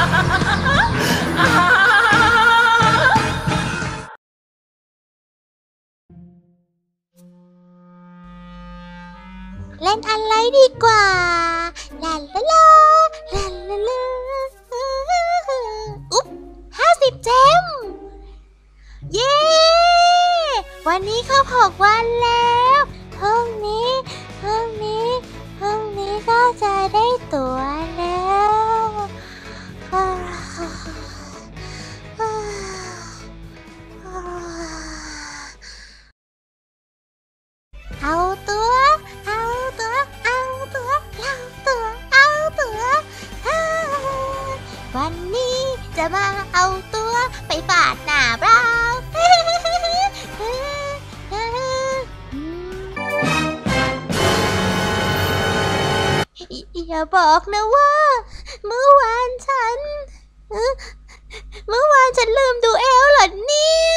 เล่นอะไรดีกว่าลาลาลาลาลาลาอุ๊บห้าสิบเจม เย้ วันนี้ครบหกวันแล้วพรุ่งนี้พรุ่งนี้พรุ่งนี้ก็จะได้ตัว๋ว วันนี้จะมาเอาตัวไปปาดหน้าเราอย่าบอกนะว่า เมื่อวานฉัน เมื่อวานฉันลืมดูแอลหล่อนี่